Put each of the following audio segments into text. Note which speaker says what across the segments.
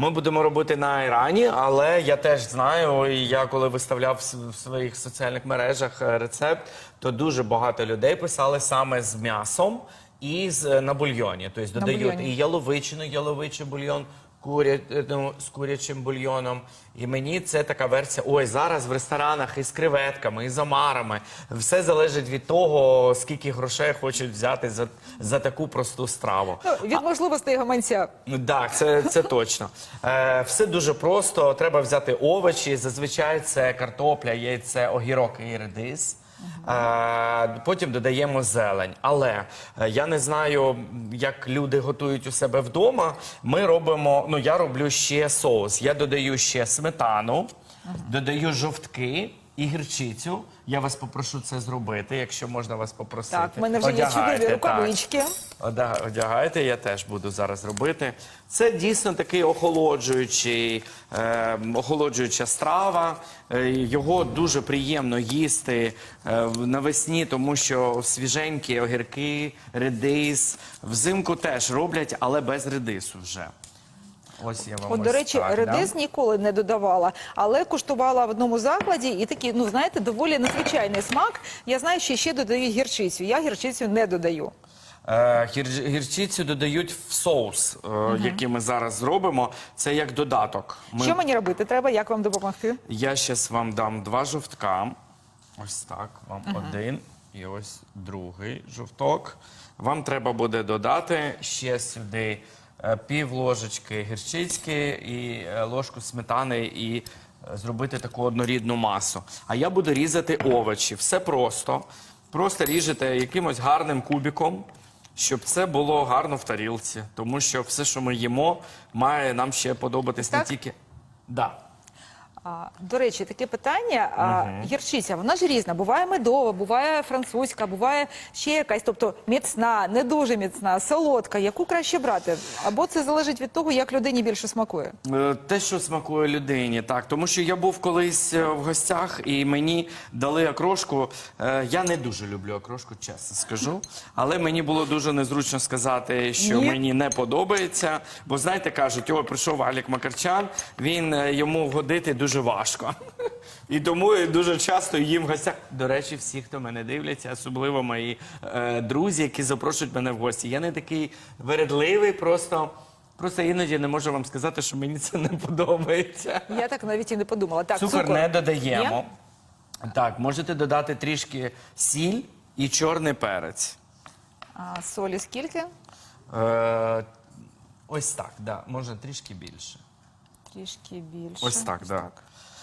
Speaker 1: Ми будемо робити на Ірані, але я теж знаю, і я коли виставляв в своїх соціальних мережах е, рецепт, то дуже багато людей писали саме з м'ясом і з е, на бульйоні. Тобто додають
Speaker 2: бульйоні.
Speaker 1: і яловичину, яловичий бульйон. Куря, е, ну, з курячим бульйоном. І мені це така версія. Ой, зараз в ресторанах і з креветками, і з омарами. Все залежить від того, скільки грошей хочуть взяти за, за таку просту страву.
Speaker 2: Ну, від можливостей гаманця.
Speaker 1: Ну, Так, це, це точно. Е, все дуже просто. Треба взяти овочі. Зазвичай це картопля, яйце, огірок і редис. Е, потім додаємо зелень. Але е, я не знаю, як люди готують у себе вдома. Ми робимо, ну я роблю ще соус. Я додаю ще сметану, додаю жовтки і гірчицю. Я вас попрошу це зробити, якщо можна вас попросити.
Speaker 2: Так, в мене вже є
Speaker 1: Одягайте,
Speaker 2: чудові
Speaker 1: так.
Speaker 2: рукавички.
Speaker 1: Ода- Одягайте, я теж буду зараз робити. Це дійсно такий охолоджуючий, е, охолоджуюча страва. Е, його дуже приємно їсти е, в- навесні, тому що свіженькі огірки, редис. Взимку теж роблять, але без редису вже. Ось я вам
Speaker 2: От,
Speaker 1: ось
Speaker 2: до речі,
Speaker 1: так,
Speaker 2: редис
Speaker 1: да?
Speaker 2: ніколи не додавала, але куштувала в одному закладі і такий, ну знаєте, доволі незвичайний смак. Я знаю, що ще додають гірчицю. Я гірчицю не додаю.
Speaker 1: Е, гір- гірчицю додають в соус, е, який ми зараз зробимо. Це як додаток. Ми
Speaker 2: Що мені робити? Треба, як вам допомогти?
Speaker 1: Я зараз вам дам два жовтка. Ось так, вам один і ось другий жовток. Вам треба буде додати ще сюди пів ложечки гірчицьки і е, ложку сметани і е, зробити таку однорідну масу. А я буду різати овочі. Все просто. Просто ріжете якимось гарним кубиком. Щоб це було гарно в тарілці, тому що все, що ми їмо, має нам ще подобатись
Speaker 2: Так?
Speaker 1: не тільки. Да.
Speaker 2: А, до речі, таке питання. А, Гірчиця, вона ж різна. Буває медова, буває французька, буває ще якась, тобто міцна, не дуже міцна, солодка. Яку краще брати? Або це залежить від того, як людині більше смакує.
Speaker 1: Е, Те, що смакує людині, так. Тому що я був колись е, в гостях і мені дали окрошку. Е, Я не дуже люблю окрошку, чесно скажу. Але мені було дуже незручно сказати, що
Speaker 2: Ні?
Speaker 1: мені не подобається. Бо знаєте, кажуть, о, прийшов Алік Макарчан, він е, йому вгодити дуже важко. І тому я дуже часто їм в гостях. До речі, всі, хто мене дивляться, особливо мої е, друзі, які запрошують мене в гості. Я не такий вередливий, просто. Просто іноді не можу вам сказати, що мені це не подобається.
Speaker 2: Я так навіть і не подумала. Так,
Speaker 1: Цукор не додаємо.
Speaker 2: Є?
Speaker 1: Так, можете додати трішки сіль і чорний перець.
Speaker 2: А, солі скільки?
Speaker 1: Е, ось так, да, можна трішки більше.
Speaker 2: Трішки більше.
Speaker 1: Ось так, так.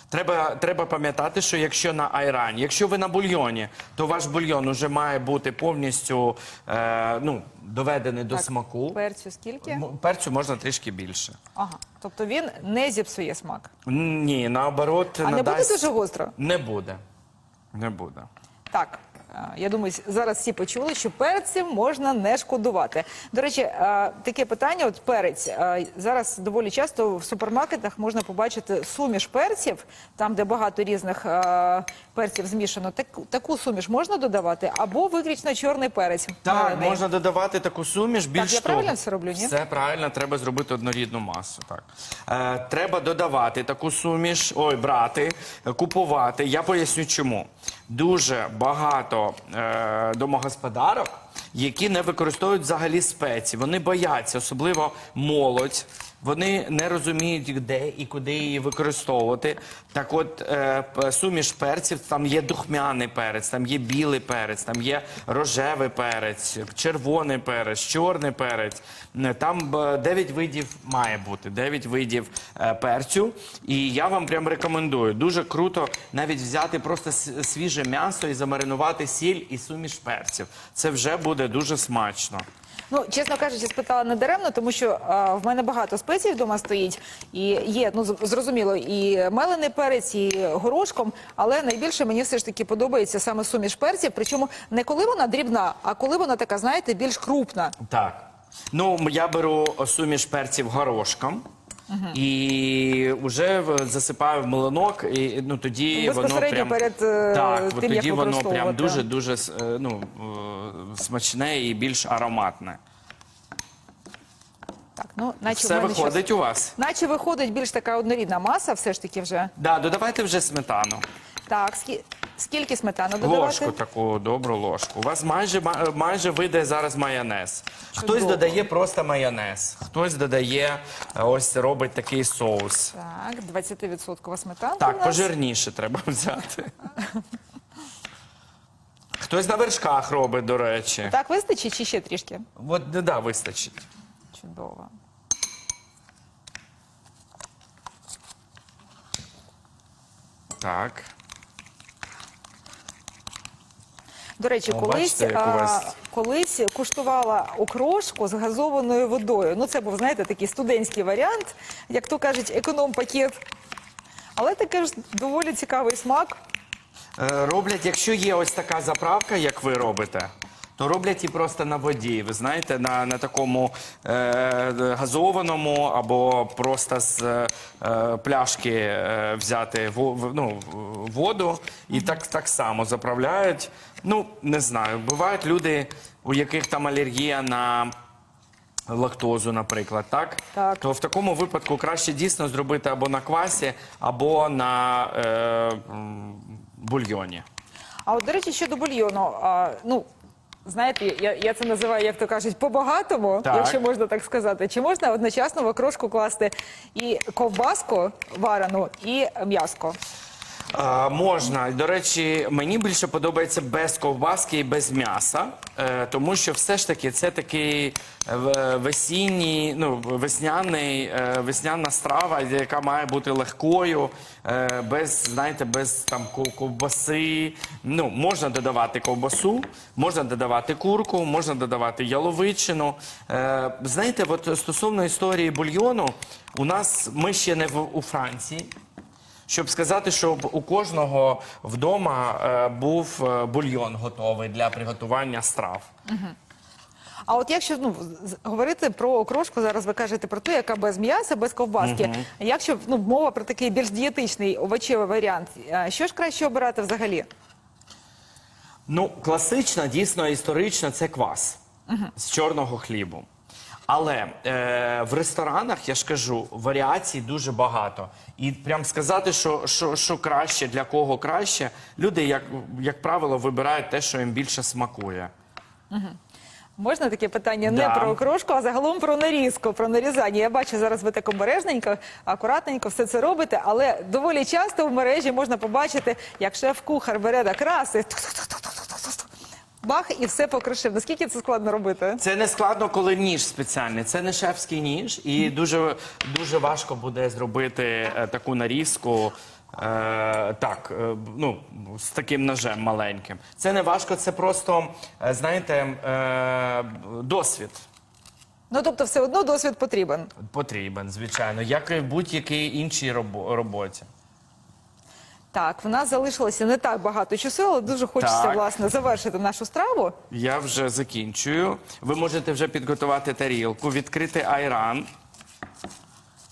Speaker 1: Треба, треба пам'ятати, що якщо на айрані, якщо ви на бульйоні, то ваш бульйон уже має бути повністю е, ну, доведений до
Speaker 2: Так,
Speaker 1: смаку.
Speaker 2: Перцю скільки?
Speaker 1: М- Перцю можна трішки більше.
Speaker 2: Ага. Тобто він не зіпсує смак.
Speaker 1: Ні, наоборот,
Speaker 2: А не буде
Speaker 1: надасть...
Speaker 2: дуже гостро?
Speaker 1: Не буде. Не буде.
Speaker 2: Так. Я думаю, зараз всі почули, що перцем можна не шкодувати. До речі, таке питання: от перець. Зараз доволі часто в супермаркетах можна побачити суміш перців, там, де багато різних перців змішано. Таку, суміш можна додавати або виключно чорний перець.
Speaker 1: Так, можна додавати таку суміш. Більш
Speaker 2: я
Speaker 1: того,
Speaker 2: правильно все роблю, ні?
Speaker 1: Все правильно, треба зробити однорідну масу. Так. Е, треба додавати таку суміш, ой, брати, купувати. Я поясню чому. Дуже багато е, домогосподарок, які не використовують взагалі спеції. Вони бояться, особливо молодь. Вони не розуміють, де і куди її використовувати. Так от, е, суміш перців, там є духмяний перець, там є білий перець, там є рожевий перець, червоний перець, чорний перець. Там 9 видів має бути, 9 видів е, перцю. І я вам прям рекомендую. Дуже круто навіть взяти просто свіже м'ясо і замаринувати сіль і суміш перців. Це вже буде дуже смачно.
Speaker 2: Ну, чесно кажучи, спитала не даремно, тому що а, в мене багато спецій вдома стоїть. І є, ну, зрозуміло, і мелений перець, і горошком, але найбільше мені все ж таки подобається саме суміш перців. Причому не коли вона дрібна, а коли вона така, знаєте, більш крупна.
Speaker 1: Так. Ну, я беру суміш перців горошком. І вже засипаю в млинок, і ну тоді воно прям
Speaker 2: перед, е,
Speaker 1: так,
Speaker 2: тим, як
Speaker 1: воно прям дуже дуже е, ну смачне і більш ароматне.
Speaker 2: Так, Ну, наче в
Speaker 1: Все
Speaker 2: мене
Speaker 1: виходить
Speaker 2: щось-
Speaker 1: у вас.
Speaker 2: Наче виходить більш така однорідна маса, все ж таки вже.
Speaker 1: Да, додавайте вже сметану.
Speaker 2: Так, скі... скільки сметану додавати?
Speaker 1: Ложку таку добру ложку. У вас майже ма- майже вийде зараз майонез. Хтось
Speaker 2: Чудово.
Speaker 1: додає просто майонез, хтось додає е, ось робить такий соус.
Speaker 2: Так, 20% сметанка у
Speaker 1: Так,
Speaker 2: нас.
Speaker 1: пожирніше треба взяти. Хтось на вершках робить, до речі.
Speaker 2: Так вистачить чи ще трішки?
Speaker 1: От да, да, вистачить.
Speaker 2: Чудово.
Speaker 1: Так.
Speaker 2: До речі,
Speaker 1: О,
Speaker 2: колись,
Speaker 1: бачите, як у вас-
Speaker 2: а, колись куштувала окрошку з газованою водою. Ну, це був, знаєте, такий студентський варіант, як то кажуть, економ-пакет. Але таке ж доволі цікавий смак.
Speaker 1: Е, Роблять, якщо є ось така заправка, як ви робите, то роблять і просто на воді. Ви знаєте, на, на такому е, газованому або просто з е, пляшки е, взяти во- в- ну, воду і так, так само заправляють. Ну, не знаю, бувають люди, у яких там алергія на. Лактозу, наприклад, так?
Speaker 2: Так.
Speaker 1: То в такому випадку краще дійсно зробити або на квасі, або на е, м, бульйоні.
Speaker 2: А от, до речі, щодо бульйону, а, ну. Знаєте, я, я це називаю, як то кажуть, по-багатому, якщо можна так сказати. Чи можна одночасно в окрошку класти і ковбаску варену, і м'яско?
Speaker 1: А, можна. До речі, мені більше подобається без ковбаски і без м'яса, е, тому що все ж таки це такий е, весінній, ну, весняний, е, весняна страва, яка має бути легкою, е, без, знаєте, без там ков- ковбаси. Ну, можна додавати ковбасу, можна додавати курку, можна додавати яловичину. Е, знаєте, от стосовно історії бульйону, у нас ми ще не в, у Франції. Щоб сказати, щоб у кожного вдома е, був е, бульйон готовий для приготування страв.
Speaker 2: А от якщо ну, з- говорити про окрошку, зараз ви кажете про ту, яка без м'яса, без ковбаски. Якщо ну, мова про такий більш дієтичний овочевий варіант, а що ж краще обирати взагалі?
Speaker 1: Ну, класична, дійсно історична це квас з чорного хлібу. Але е, в ресторанах, я ж кажу, варіацій дуже багато. І прям сказати, що, що, що краще, для кого краще, люди, як, як правило, вибирають те, що їм більше смакує.
Speaker 2: Можна таке питання
Speaker 1: Да.
Speaker 2: не про окрошку, а загалом про нарізку, про нарізання. Я бачу, зараз ви так обережненько, акуратненько все це робите, але доволі часто в мережі можна побачити, як шеф-кухар бере так раз і бах, і все покришив. Наскільки це складно робити?
Speaker 1: Це не складно, коли ніж спеціальний. Це не шефський ніж, і дуже, дуже важко буде зробити е, таку нарізку. Е, так, е, ну, з таким ножем маленьким. Це не важко, це просто, е, знаєте, е, досвід
Speaker 2: Ну тобто, все одно досвід потрібен.
Speaker 1: потрібен, звичайно, як і в будь-якій іншій робо- роботі.
Speaker 2: Так, в нас залишилося не так багато часу, але дуже хочеться
Speaker 1: Так.
Speaker 2: власне завершити нашу страву.
Speaker 1: Я вже закінчую. Ви можете вже підготувати тарілку, відкрити айран.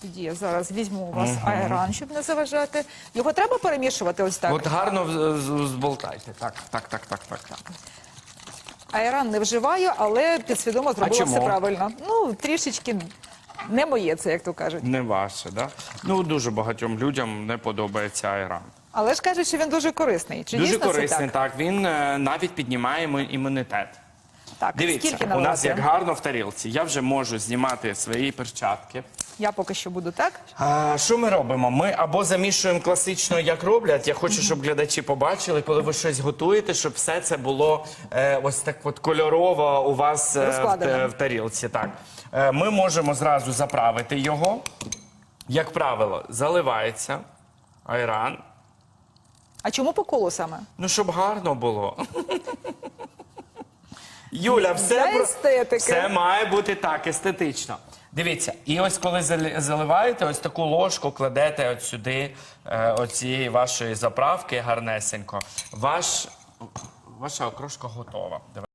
Speaker 2: Тоді я зараз візьму у вас айран, щоб не заважати. Його треба перемішувати ось так.
Speaker 1: От гарно в- з- зболтайте. Так, так, так, так, так. так.
Speaker 2: Айран не вживаю, але підсвідомо зробила
Speaker 1: чому?
Speaker 2: все правильно. Ну, трішечки не моє це, як то кажуть.
Speaker 1: Не ваше, да? Ну, дуже багатьом людям не подобається айран.
Speaker 2: Але ж кажуть, що він дуже корисний. Чи
Speaker 1: Дуже
Speaker 2: дійсно
Speaker 1: корисний,
Speaker 2: це так?
Speaker 1: так. Він е, навіть піднімає іму- імунітет.
Speaker 2: Так,
Speaker 1: Дивіться,
Speaker 2: скільки
Speaker 1: у нас як гарно в тарілці. Я вже можу знімати свої перчатки.
Speaker 2: Я поки що буду так.
Speaker 1: А, що ми робимо? Ми або замішуємо класично, як роблять. Я хочу, щоб глядачі побачили, коли ви щось готуєте, щоб все це було е, ось так от кольорово у вас е, в,
Speaker 2: Розкладено.
Speaker 1: в тарілці. Так. Е, ми можемо зразу заправити його. Як правило, заливається айран.
Speaker 2: А чому по колу саме?
Speaker 1: Ну, щоб гарно було. Юля, все,
Speaker 2: Для
Speaker 1: про-
Speaker 2: естетики.
Speaker 1: все має бути так, естетично. Дивіться, і ось коли зали- заливаєте, ось таку ложку кладете от сюди, е, оцієї вашої заправки гарнесенько, ваш, ваша окрошка готова.